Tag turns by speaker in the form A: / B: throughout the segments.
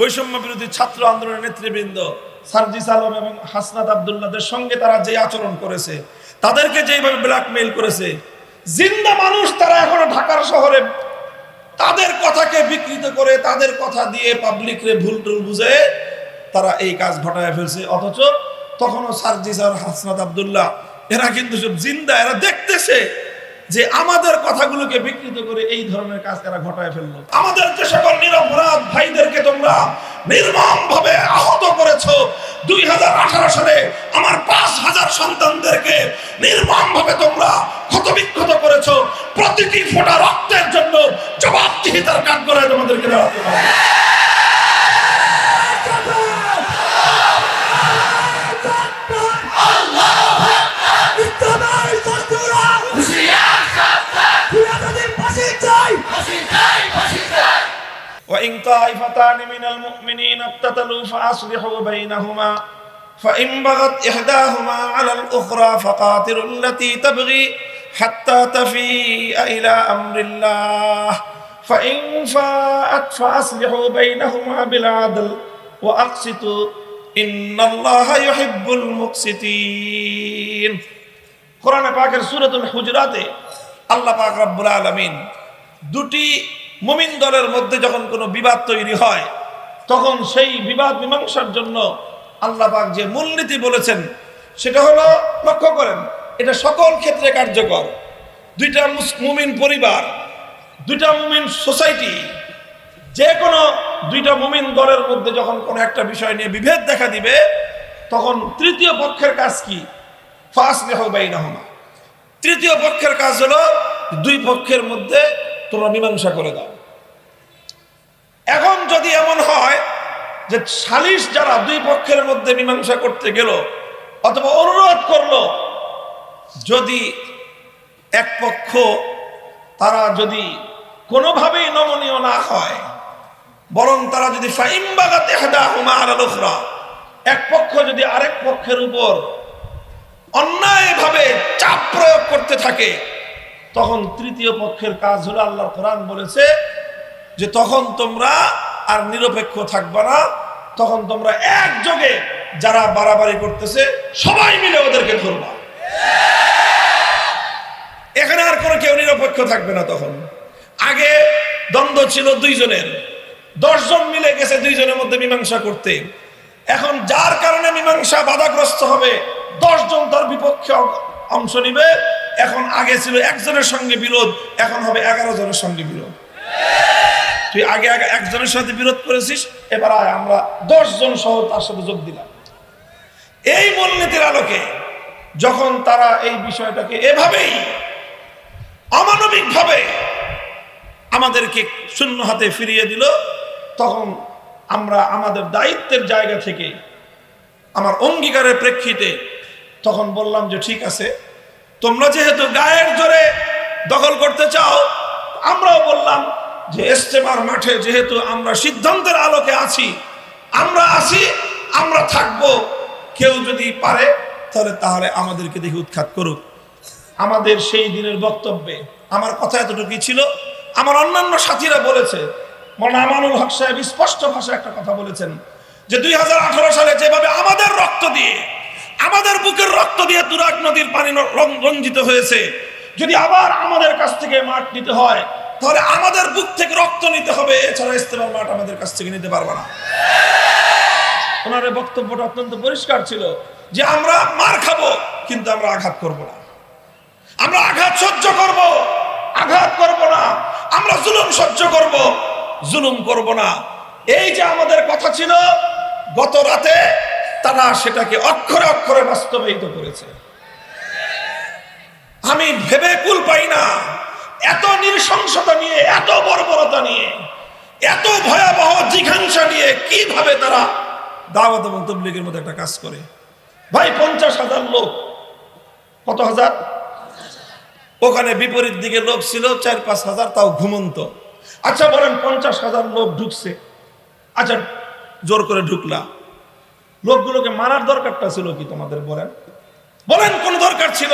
A: বৈষম্য বিরোধী ছাত্র আন্দোলনের নেতৃবৃন্দ সারজিস আলম এবং হাসনাত আবদুল্লাদের সঙ্গে তারা যে আচরণ করেছে তাদেরকে যেইভাবে ব্ল্যাকমেইল করেছে জিন্দা মানুষ তারা এখনো ঢাকার শহরে তাদের কথাকে বিকৃত করে তাদের কথা দিয়ে পাবলিক রে ভুল টুল বুঝে তারা এই কাজ ঘটায় ফেলছে অথচ তখনও সার্জিস আর হাসনাত আবদুল্লাহ এরা কিন্তু সব জিন্দা এরা দেখতেছে যে আমাদের কথাগুলোকে বিকৃত করে এই ধরনের কাজ তারা ঘটায় ফেললো আমাদের যে সকল নিরপরাধ ভাইদেরকে তোমরা নির্মম ভাবে আহত করেছ দুই হাজার আঠারো সালে আমার পাঁচ হাজার সন্তানদেরকে নির্মম ভাবে তোমরা ক্ষতবিক্ষত করেছ প্রতিটি ফোটা রক্তের জন্য জবাবদিহিতার কাজ করে তোমাদেরকে দেওয়া فإن طائفتان من المؤمنين اقتتلوا فأصلحوا بينهما فإن بغت إحداهما على الأخرى فقاتلوا التي تبغي حتى تفيء إلى أمر الله فإن فاءت فأصلحوا بينهما بالعدل وأقسطوا إن الله يحب المقسطين কোরআনে পাকের সুরাতুল হুজরাতে আল্লাহ পাক রব্বুল আলামিন দুটি মুমিন দলের মধ্যে যখন কোনো বিবাদ তৈরি হয় তখন সেই বিবাদ মীমাংসার জন্য আল্লাহ পাক যে মূলনীতি বলেছেন সেটা হলো লক্ষ্য করেন এটা সকল ক্ষেত্রে কার্যকর দুইটা মুমিন পরিবার দুইটা মুমিন সোসাইটি যে কোনো দুইটা মুমিন দলের মধ্যে যখন কোনো একটা বিষয় নিয়ে বিভেদ দেখা দিবে তখন তৃতীয় পক্ষের কাজ কি ফাঁস লেহ বাই তৃতীয় পক্ষের কাজ হলো দুই পক্ষের মধ্যে তোমরা মীমাংসা করে দাও এখন যদি এমন হয় যে সালিশ যারা দুই পক্ষের মধ্যে মীমাংসা করতে গেল অথবা অনুরোধ করলো যদি এক পক্ষ তারা যদি কোনোভাবেই নমনীয় না হয় বরং তারা যদি এক পক্ষ যদি আরেক পক্ষের উপর অন্যায়ভাবে চাপ প্রয়োগ করতে থাকে তখন তৃতীয় পক্ষের কাজ হলো আল্লাহর কোরআন বলেছে যে তখন তোমরা আর নিরপেক্ষ থাকবে না তখন তোমরা একযোগে যারা বাড়াবাড়ি করতেছে সবাই মিলে ওদেরকে ধরবা এখানে আর কোনো কেউ নিরপেক্ষ থাকবে না তখন আগে দ্বন্দ্ব ছিল দুইজনের দশজন মিলে গেছে দুইজনের মধ্যে মীমাংসা করতে এখন যার কারণে মীমাংসা বাধাগ্রস্ত হবে দশজন তার বিপক্ষে অংশ নিবে এখন আগে ছিল একজনের সঙ্গে বিরোধ এখন হবে এগারো জনের সঙ্গে বিরোধ তুই আগে একজনের সাথে বিরোধ করেছিস এবার আমরা দশজন সহ তার সাথে যোগ দিলাম এই মূলনীতির আলোকে যখন তারা এই বিষয়টাকে এভাবেই অমানবিকভাবে আমাদেরকে শূন্য হাতে ফিরিয়ে দিল তখন আমরা আমাদের দায়িত্বের জায়গা থেকে আমার অঙ্গীকারের প্রেক্ষিতে তখন বললাম যে ঠিক আছে তোমরা যেহেতু গায়ের জোরে দখল করতে চাও আমরাও বললাম যে এস্তেমার মাঠে যেহেতু আমরা সিদ্ধান্তের আলোকে আছি আমরা আছি আমরা থাকব কেউ যদি পারে তাহলে তাহলে আমাদেরকে দেখে উৎখাত করুক আমাদের সেই দিনের বক্তব্যে আমার কথা এতটুকুই ছিল আমার অন্যান্য সাথীরা বলেছে মনে আমানুল হক সাহেব স্পষ্ট ভাষায় একটা কথা বলেছেন যে দুই সালে যেভাবে আমাদের রক্ত দিয়ে আমাদের বুকের রক্ত দিয়ে তুরাক নদীর পানি রঞ্জিত হয়েছে যদি আবার আমাদের কাছ থেকে মাঠ নিতে হয় তাহলে আমাদের বুক থেকে রক্ত নিতে হবে এছাড়া ইস্তেমার মাঠ আমাদের কাছ থেকে নিতে পারবো না ওনার বক্তব্যটা অত্যন্ত পরিষ্কার ছিল যে আমরা মার খাবো কিন্তু আমরা আঘাত করব না আমরা আঘাত সহ্য করব আঘাত করব না আমরা জুলুম সহ্য করব জুলুম করব না এই যে আমাদের কথা ছিল গত রাতে তারা সেটাকে অক্ষরে অক্ষরে বাস্তবায়িত করেছে আমি ভেবে কুল পাই না এত নৃশংসতা নিয়ে এত বর্বরতা নিয়ে এত ভয়াবহ জিঘাংসা নিয়ে কিভাবে তারা দাওয়াত এবং তবলিগের মধ্যে একটা কাজ করে ভাই পঞ্চাশ হাজার লোক কত হাজার ওখানে বিপরীত দিকে লোক ছিল চার পাঁচ হাজার তাও ঘুমন্ত আচ্ছা বলেন পঞ্চাশ হাজার লোক ঢুকছে আচ্ছা জোর করে ঢুকলা লোকগুলোকে মারার দরকারটা ছিল কি তোমাদের বলেন বলেন কোন দরকার ছিল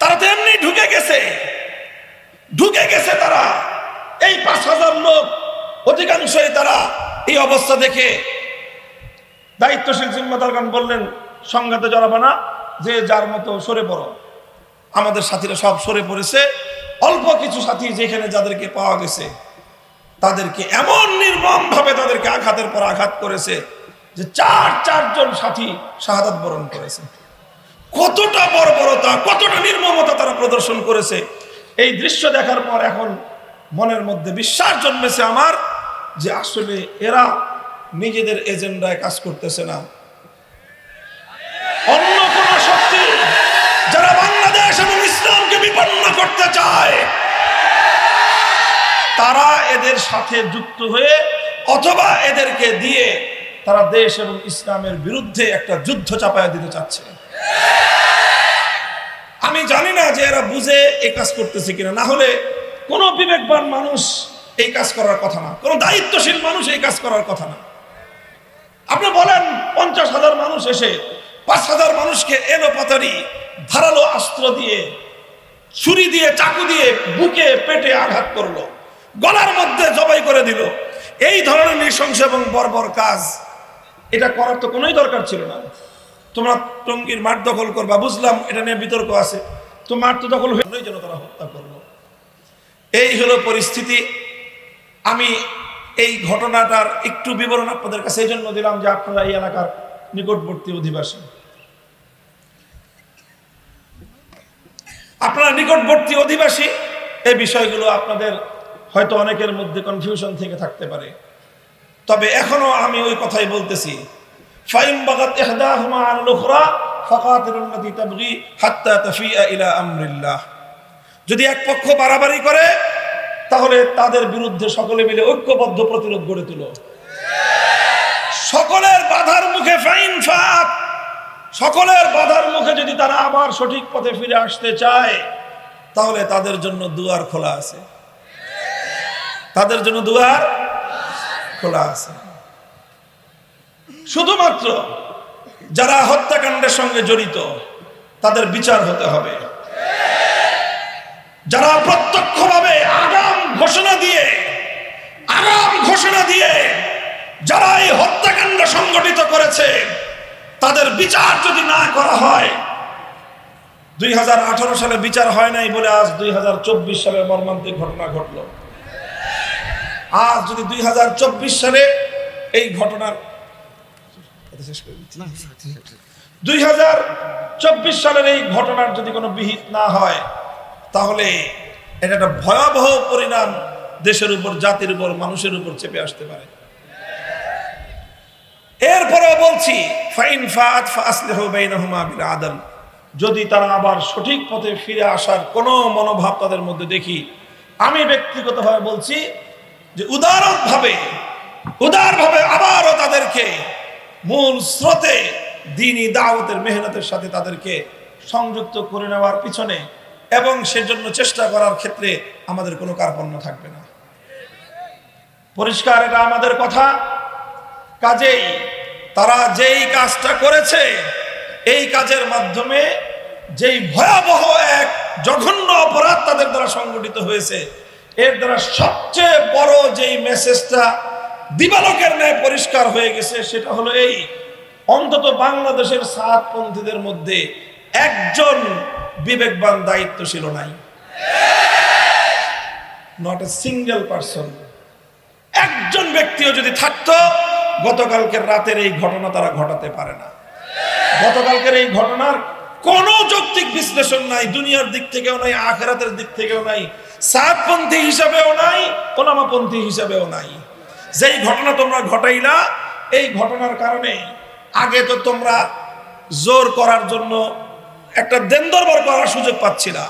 A: তারা তো এমনি ঢুকে গেছে ঢুকে গেছে তারা এই পাঁচ হাজার লোক অধিকাংশই তারা এই অবস্থা দেখে দায়িত্বশীল জিম্মাদারগান বললেন সংঘাতে জড়াবে না যে যার মতো সরে পড়ো আমাদের সাথীরা সব সরে পড়েছে অল্প কিছু সাথী যেখানে যাদেরকে পাওয়া গেছে তাদেরকে এমন নির্মমভাবে তাদেরকে আঘাতের পর আঘাত করেছে যে চার চারজন সাথী শাহাদাত বরণ করেছে কতটা বর্বরতা কতটা নির্মমতা তারা প্রদর্শন করেছে এই দৃশ্য দেখার পর এখন মনের মধ্যে বিশ্বাস জন্মেছে আমার যে আসলে এরা নিজেদের এজেন্ডায় কাজ করতেছে না অন্য কোন শক্তি যারা বাংলাদেশ এবং ইসলামকে বিপন্ন করতে চায় তারা এদের সাথে যুক্ত হয়ে অথবা এদেরকে দিয়ে তারা দেশ এবং ইসলামের বিরুদ্ধে একটা যুদ্ধ চাপায় দিতে চাচ্ছে আমি জানি না যে এরা বুঝে এই কাজ করতেছে কিনা না হলে কোনো বিবেকবান মানুষ এই কাজ করার কথা না কোনো দায়িত্বশীল মানুষ এই কাজ করার কথা না আপনি বলেন পঞ্চাশ হাজার মানুষ এসে পাঁচ হাজার মানুষকে পাতারি ধারালো অস্ত্র দিয়ে ছুরি দিয়ে চাকু দিয়ে বুকে পেটে আঘাত করলো গলার মধ্যে জবাই করে দিল এই ধরনের নৃশংস এবং বর্বর কাজ এটা করার তো কোনোই দরকার ছিল না তোমরা টঙ্গির মাঠ দখল করবা বুঝলাম এটা নিয়ে বিতর্ক আছে তো মাঠ তো দখল হয়ে যেন তারা হত্যা করলো এই হলো পরিস্থিতি আমি এই ঘটনাটার একটু বিবরণ আপনাদের কাছে এই জন্য দিলাম যে আপনারা এই এলাকার নিকটবর্তী অধিবাসী আপনারা নিকটবর্তী অধিবাসী এই বিষয়গুলো আপনাদের হয়তো অনেকের মধ্যে কনফিউশন থেকে থাকতে পারে তবে এখনো আমি ওই কথাই বলতেছি আন তাফিয়া ইলা যদি এক পক্ষ বাড়াবাড়ি করে তাহলে তাদের বিরুদ্ধে সকলে মিলে ঐক্যবদ্ধ প্রতিরোধ গড়ে তুল সকলের বাধার মুখে ফাইন সকলের বাধার মুখে যদি তারা আবার সঠিক পথে ফিরে আসতে চায় তাহলে তাদের জন্য দুয়ার খোলা আছে তাদের জন্য দুয়ার খোলা আছে শুধুমাত্র যারা হত্যাকাণ্ডের সঙ্গে জড়িত তাদের বিচার হতে হবে যারা প্রত্যক্ষভাবে আগাম ঘোষণা দিয়ে আগাম ঘোষণা দিয়ে যারা এই হত্যাকাণ্ড সংগঠিত করেছে তাদের বিচার যদি না করা হয় দুই সালে বিচার হয় নাই বলে আজ দুই সালে মর্মান্তিক ঘটনা ঘটলো আজ যদি দুই হাজার চব্বিশ সালে এই ঘটনার দুই হাজার চব্বিশ সালের এই ঘটনার যদি কোনো বিহিত না হয় তাহলে এটা একটা ভয়াবহ পরিণাম দেশের উপর জাতির উপর মানুষের উপর চেপে আসতে পারে এরপরে বলছি ফাইন ফাত আদম যদি তারা আবার সঠিক পথে ফিরে আসার কোনো মনোভাব তাদের মধ্যে দেখি আমি ব্যক্তিগতভাবে বলছি যে উদার উদারভাবে আবারও তাদেরকে মূল স্রোতে দিনই দাওয়াতের মেহনতের সাথে তাদেরকে সংযুক্ত করে নেওয়ার পিছনে এবং সেজন্য চেষ্টা করার ক্ষেত্রে আমাদের কোনো কার্পণ্য থাকবে না পরিষ্কার এটা আমাদের কথা কাজেই তারা যেই কাজটা করেছে এই কাজের মাধ্যমে যেই ভয়াবহ এক জঘন্য অপরাধ তাদের দ্বারা সংগঠিত হয়েছে এর দ্বারা সবচেয়ে বড় যেই মেসেজটা দিবালকের ন্যায় পরিষ্কার হয়ে গেছে সেটা হলো এই অন্তত বাংলাদেশের সাতপন্থীদের মধ্যে একজন বিবেকবান দায়িত্ব ছিল নাই নট এ সিঙ্গেল পার্সন একজন ব্যক্তিও যদি থাকত গতকালকের রাতের এই ঘটনা তারা ঘটাতে পারে না গতকালকের এই ঘটনার কোন যৌক্তিক বিশ্লেষণ নাই দুনিয়ার দিক থেকেও নাই আখরাতের দিক থেকেও নাই সাদপন্থী হিসাবেও নাই ওলামাপন্থী হিসাবেও নাই যেই ঘটনা তোমরা ঘটাইলা এই ঘটনার কারণে আগে তো তোমরা জোর করার জন্য একটা দেন দরবার করার সুযোগ পাচ্ছি না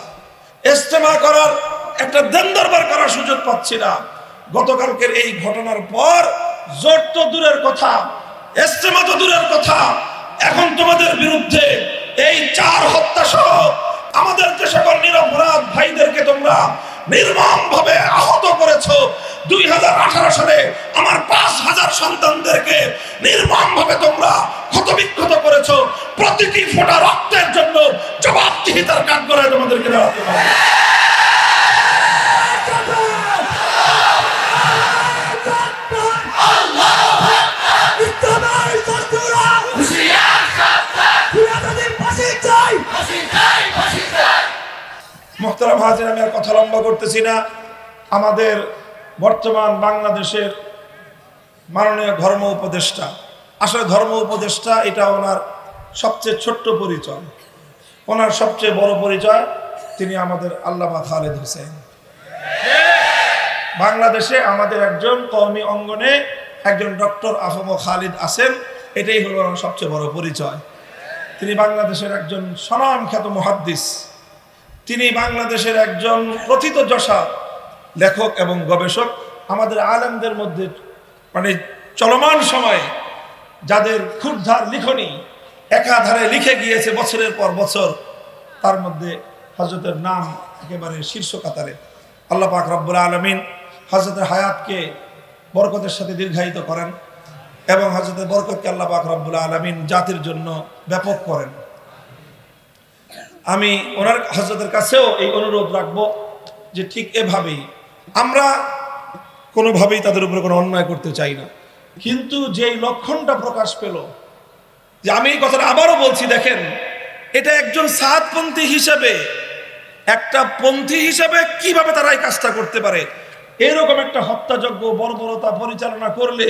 A: ইস্তেমা করার একটা দেন দরবার করার সুযোগ পাচ্ছি না গতকালকের এই ঘটনার পর জোর তো দূরের কথা ইস্তেমা তো দূরের কথা এখন তোমাদের বিরুদ্ধে এই চার হত্যা সহ আমাদের যে সকল নিরপরাধ ভাইদেরকে তোমরা নির্মম ভাবে আহত করেছ দুই সালে আমার পাঁচ হাজার সন্তানদেরকে নির্মম ভাবে তোমরা ক্ষতবিক্ষত করেছ প্রতিটি ফোটা রক্তের জন্য জবাবদিহিতার কাজ করে তোমাদেরকে দেওয়া মোহতারাম হাজির আমি আর কথা লম্বা করতেছি না আমাদের বর্তমান বাংলাদেশের মাননীয় ধর্ম উপদেষ্টা আসলে ধর্ম উপদেষ্টা এটা ওনার সবচেয়ে ছোট্ট পরিচয় ওনার সবচেয়ে বড় পরিচয় তিনি আমাদের আল্লামা খালেদ হোসেন বাংলাদেশে আমাদের একজন কওমি অঙ্গনে একজন ডক্টর আফম খালিদ আছেন এটাই হলো ওনার সবচেয়ে বড় পরিচয় তিনি বাংলাদেশের একজন স্বনামখ্যাত মহাদ্দিস তিনি বাংলাদেশের একজন প্রথিত যশা লেখক এবং গবেষক আমাদের আলেমদের মধ্যে মানে চলমান সময়ে যাদের ক্ষুদ্ধার লিখনী একাধারে লিখে গিয়েছে বছরের পর বছর তার মধ্যে হজরতের নাম একেবারে শীর্ষ কাতারে আল্লাহ পাক রব্বুল আলমিন হজরতের হায়াতকে বরকতের সাথে দীর্ঘায়িত করেন এবং হজরতের বরকতকে আল্লাহ পাক রব্বুল আলমিন জাতির জন্য ব্যাপক করেন আমি ওনার হজরতের কাছেও এই অনুরোধ রাখবো যে ঠিক এভাবেই আমরা কোনোভাবেই তাদের উপরে কোনো অন্যায় করতে চাই না কিন্তু যেই লক্ষণটা প্রকাশ পেল যে আমি এই কথাটা আবারও বলছি দেখেন এটা একজন সাতপন্থী হিসেবে একটা পন্থী হিসাবে কিভাবে তারা এই কাজটা করতে পারে এরকম একটা হত্যাযজ্ঞ বর্বরতা পরিচালনা করলে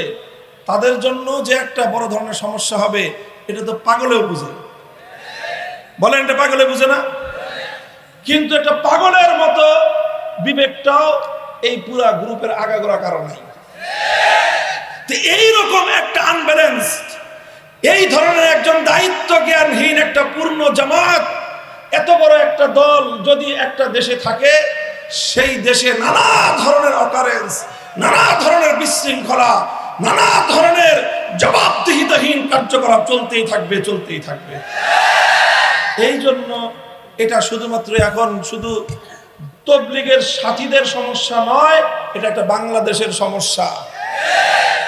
A: তাদের জন্য যে একটা বড় ধরনের সমস্যা হবে এটা তো পাগলেও বুঝে বলেন এটা পাগলে বুঝে না কিন্তু এটা পাগলের মতো বিবেকটাও এই পুরা গ্রুপের আগাগোড়া কারণে এইরকম একটা আনব্যালেন্স এই ধরনের একজন দায়িত্ব জ্ঞানহীন একটা পূর্ণ জামাত এত বড় একটা দল যদি একটা দেশে থাকে সেই দেশে নানা ধরনের অকারেন্স নানা ধরনের বিশৃঙ্খলা নানা ধরনের জবাবদিহিতাহীন কার্যকলাপ চলতেই থাকবে চলতেই থাকবে এই জন্য এটা শুধুমাত্র এখন শুধু তবলিগের সাথীদের সমস্যা নয় এটা একটা বাংলাদেশের সমস্যা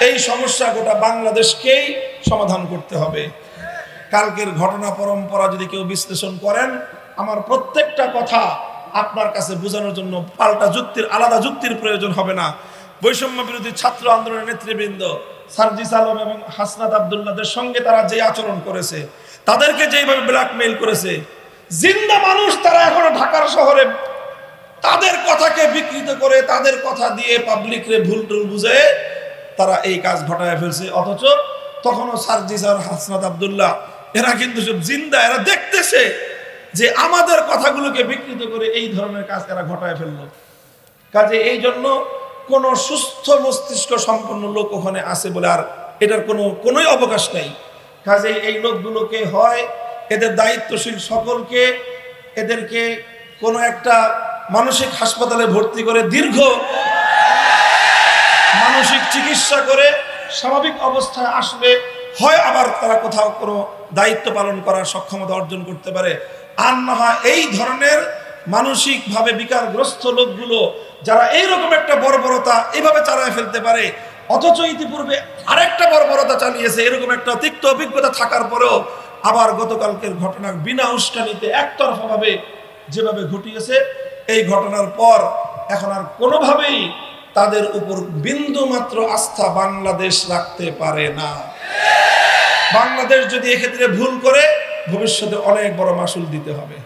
A: এই সমস্যা গোটা বাংলাদেশকেই সমাধান করতে হবে কালকের ঘটনা পরম্পরা যদি কেউ বিশ্লেষণ করেন আমার প্রত্যেকটা কথা আপনার কাছে বোঝানোর জন্য পাল্টা যুক্তির আলাদা যুক্তির প্রয়োজন হবে না বৈষম্য বিরোধী ছাত্র আন্দোলনের নেতৃবৃন্দ সার্জিস আলম এবং হাসনাত আবদুল্লাদের সঙ্গে তারা যে আচরণ করেছে তাদেরকে যেইভাবে ব্ল্যাকমেইল করেছে জিন্দা মানুষ তারা এখনো ঢাকার শহরে তাদের কথাকে বিকৃত করে তাদের কথা দিয়ে পাবলিক রে ভুল টুল বুঝে তারা এই কাজ ঘটায় ফেলছে অথচ তখনও সার্জিস স্যার হাসনাত আবদুল্লাহ এরা কিন্তু সব জিন্দা এরা দেখতেছে যে আমাদের কথাগুলোকে বিকৃত করে এই ধরনের কাজ এরা ঘটায় ফেললো কাজে এই জন্য কোনো সুস্থ মস্তিষ্ক সম্পন্ন লোক ওখানে আছে বলে আর এটার কোনো কোনোই অবকাশ নাই কাজে এই লোকগুলোকে হয় এদের দায়িত্বশীল সকলকে এদেরকে কোনো একটা মানসিক হাসপাতালে ভর্তি করে দীর্ঘ মানসিক চিকিৎসা করে স্বাভাবিক অবস্থায় আসবে হয় আবার তারা কোথাও কোনো দায়িত্ব পালন করার সক্ষমতা অর্জন করতে পারে আর না হয় এই ধরনের মানসিকভাবে বিকারগ্রস্ত লোকগুলো যারা এইরকম একটা বর্বরতা এভাবে চালায় ফেলতে পারে অথচ ইতিপূর্বে আরেকটা বর্বরতা চালিয়েছে এরকম একটা তিক্ত অভিজ্ঞতা থাকার পরেও আবার গতকালকের ঘটনা বিনা উস্কানিতে একতরফাভাবে যেভাবে ঘটিয়েছে এই ঘটনার পর এখন আর কোনোভাবেই তাদের উপর বিন্দু মাত্র আস্থা বাংলাদেশ রাখতে পারে না বাংলাদেশ যদি এক্ষেত্রে ভুল করে ভবিষ্যতে অনেক বড় মাসুল দিতে হবে